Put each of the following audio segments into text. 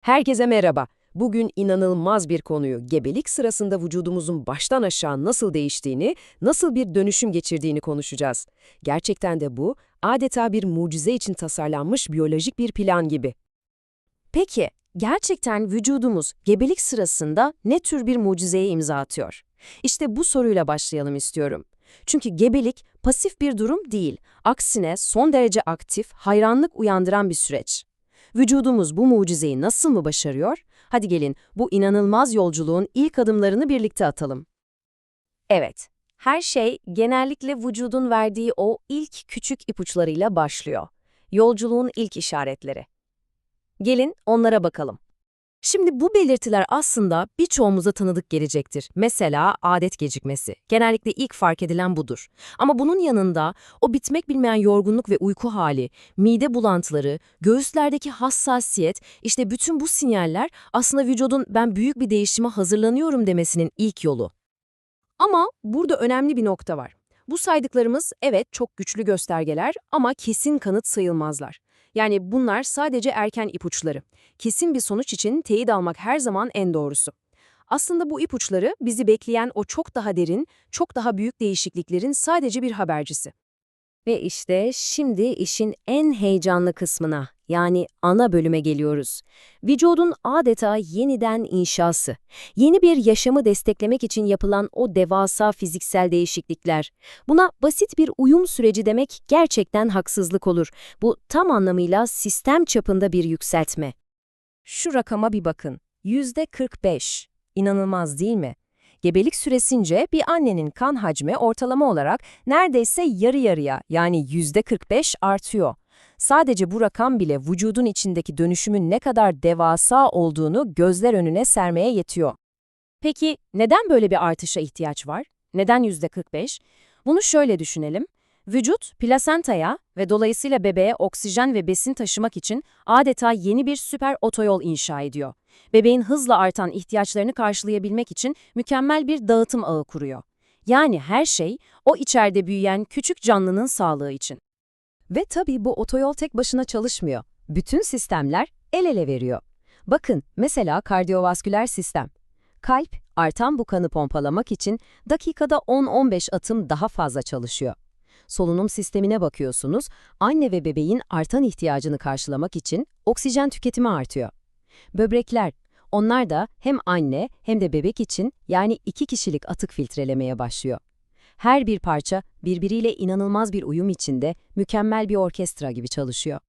Herkese merhaba. Bugün inanılmaz bir konuyu, gebelik sırasında vücudumuzun baştan aşağı nasıl değiştiğini, nasıl bir dönüşüm geçirdiğini konuşacağız. Gerçekten de bu, adeta bir mucize için tasarlanmış biyolojik bir plan gibi. Peki, gerçekten vücudumuz gebelik sırasında ne tür bir mucizeye imza atıyor? İşte bu soruyla başlayalım istiyorum. Çünkü gebelik pasif bir durum değil, aksine son derece aktif, hayranlık uyandıran bir süreç. Vücudumuz bu mucizeyi nasıl mı başarıyor? Hadi gelin bu inanılmaz yolculuğun ilk adımlarını birlikte atalım. Evet, her şey genellikle vücudun verdiği o ilk küçük ipuçlarıyla başlıyor. Yolculuğun ilk işaretleri. Gelin onlara bakalım. Şimdi bu belirtiler aslında birçoğumuza tanıdık gelecektir. Mesela adet gecikmesi. Genellikle ilk fark edilen budur. Ama bunun yanında o bitmek bilmeyen yorgunluk ve uyku hali, mide bulantıları, göğüslerdeki hassasiyet, işte bütün bu sinyaller aslında vücudun ben büyük bir değişime hazırlanıyorum demesinin ilk yolu. Ama burada önemli bir nokta var. Bu saydıklarımız evet çok güçlü göstergeler ama kesin kanıt sayılmazlar. Yani bunlar sadece erken ipuçları. Kesin bir sonuç için teyit almak her zaman en doğrusu. Aslında bu ipuçları bizi bekleyen o çok daha derin, çok daha büyük değişikliklerin sadece bir habercisi. Ve işte şimdi işin en heyecanlı kısmına, yani ana bölüme geliyoruz. Vücudun adeta yeniden inşası. Yeni bir yaşamı desteklemek için yapılan o devasa fiziksel değişiklikler. Buna basit bir uyum süreci demek gerçekten haksızlık olur. Bu tam anlamıyla sistem çapında bir yükseltme. Şu rakama bir bakın. Yüzde 45. İnanılmaz değil mi? Gebelik süresince bir annenin kan hacmi ortalama olarak neredeyse yarı yarıya yani yüzde 45 artıyor. Sadece bu rakam bile vücudun içindeki dönüşümün ne kadar devasa olduğunu gözler önüne sermeye yetiyor. Peki neden böyle bir artışa ihtiyaç var? Neden yüzde 45? Bunu şöyle düşünelim. Vücut, plasentaya ve dolayısıyla bebeğe oksijen ve besin taşımak için adeta yeni bir süper otoyol inşa ediyor. Bebeğin hızla artan ihtiyaçlarını karşılayabilmek için mükemmel bir dağıtım ağı kuruyor. Yani her şey o içeride büyüyen küçük canlının sağlığı için. Ve tabii bu otoyol tek başına çalışmıyor. Bütün sistemler el ele veriyor. Bakın mesela kardiyovasküler sistem. Kalp, artan bu kanı pompalamak için dakikada 10-15 atım daha fazla çalışıyor. Solunum sistemine bakıyorsunuz, anne ve bebeğin artan ihtiyacını karşılamak için oksijen tüketimi artıyor. Böbrekler, onlar da hem anne hem de bebek için yani iki kişilik atık filtrelemeye başlıyor. Her bir parça birbiriyle inanılmaz bir uyum içinde mükemmel bir orkestra gibi çalışıyor.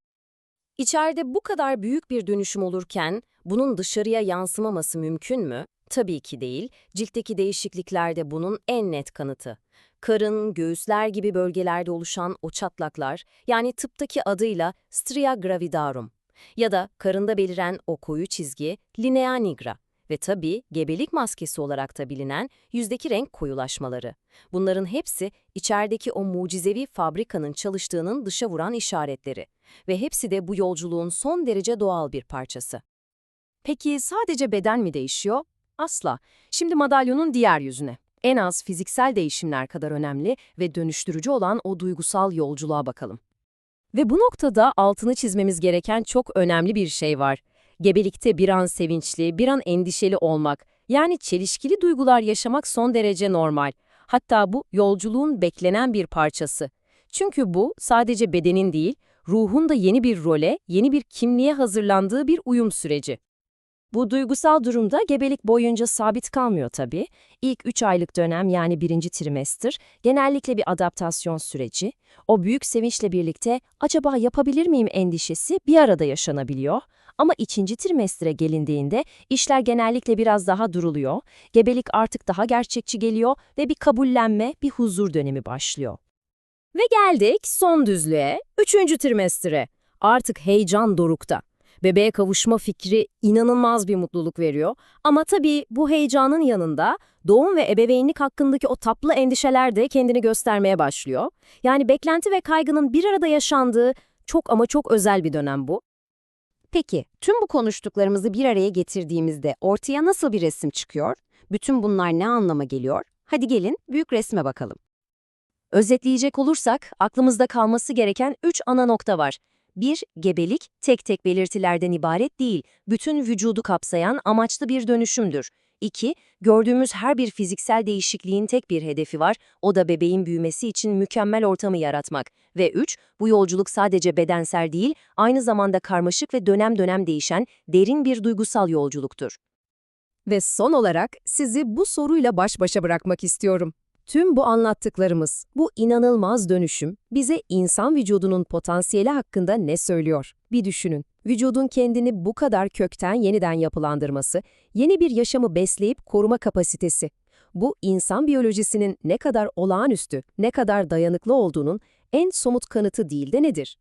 İçeride bu kadar büyük bir dönüşüm olurken bunun dışarıya yansımaması mümkün mü? Tabii ki değil. Ciltteki değişiklikler de bunun en net kanıtı. Karın, göğüsler gibi bölgelerde oluşan o çatlaklar, yani tıptaki adıyla stria gravidarum ya da karında beliren o koyu çizgi linea nigra ve tabii gebelik maskesi olarak da bilinen yüzdeki renk koyulaşmaları. Bunların hepsi içerideki o mucizevi fabrikanın çalıştığının dışa vuran işaretleri ve hepsi de bu yolculuğun son derece doğal bir parçası. Peki sadece beden mi değişiyor? Asla. Şimdi madalyonun diğer yüzüne. En az fiziksel değişimler kadar önemli ve dönüştürücü olan o duygusal yolculuğa bakalım. Ve bu noktada altını çizmemiz gereken çok önemli bir şey var. Gebelikte bir an sevinçli, bir an endişeli olmak, yani çelişkili duygular yaşamak son derece normal. Hatta bu yolculuğun beklenen bir parçası. Çünkü bu sadece bedenin değil, ruhun da yeni bir role, yeni bir kimliğe hazırlandığı bir uyum süreci. Bu duygusal durumda gebelik boyunca sabit kalmıyor tabii. İlk 3 aylık dönem yani birinci trimester genellikle bir adaptasyon süreci. O büyük sevinçle birlikte acaba yapabilir miyim endişesi bir arada yaşanabiliyor. Ama ikinci trimestre gelindiğinde işler genellikle biraz daha duruluyor. Gebelik artık daha gerçekçi geliyor ve bir kabullenme, bir huzur dönemi başlıyor. Ve geldik son düzlüğe, üçüncü trimestre. Artık heyecan dorukta. Bebeğe kavuşma fikri inanılmaz bir mutluluk veriyor. Ama tabii bu heyecanın yanında doğum ve ebeveynlik hakkındaki o tatlı endişeler de kendini göstermeye başlıyor. Yani beklenti ve kaygının bir arada yaşandığı çok ama çok özel bir dönem bu. Peki, tüm bu konuştuklarımızı bir araya getirdiğimizde ortaya nasıl bir resim çıkıyor? Bütün bunlar ne anlama geliyor? Hadi gelin büyük resme bakalım. Özetleyecek olursak aklımızda kalması gereken üç ana nokta var. Bir, gebelik tek tek belirtilerden ibaret değil, bütün vücudu kapsayan amaçlı bir dönüşümdür. İki, gördüğümüz her bir fiziksel değişikliğin tek bir hedefi var, o da bebeğin büyümesi için mükemmel ortamı yaratmak. Ve üç, bu yolculuk sadece bedensel değil, aynı zamanda karmaşık ve dönem dönem değişen, derin bir duygusal yolculuktur. Ve son olarak sizi bu soruyla baş başa bırakmak istiyorum. Tüm bu anlattıklarımız, bu inanılmaz dönüşüm bize insan vücudunun potansiyeli hakkında ne söylüyor? Bir düşünün. Vücudun kendini bu kadar kökten yeniden yapılandırması, yeni bir yaşamı besleyip koruma kapasitesi. Bu insan biyolojisinin ne kadar olağanüstü, ne kadar dayanıklı olduğunun en somut kanıtı değil de nedir?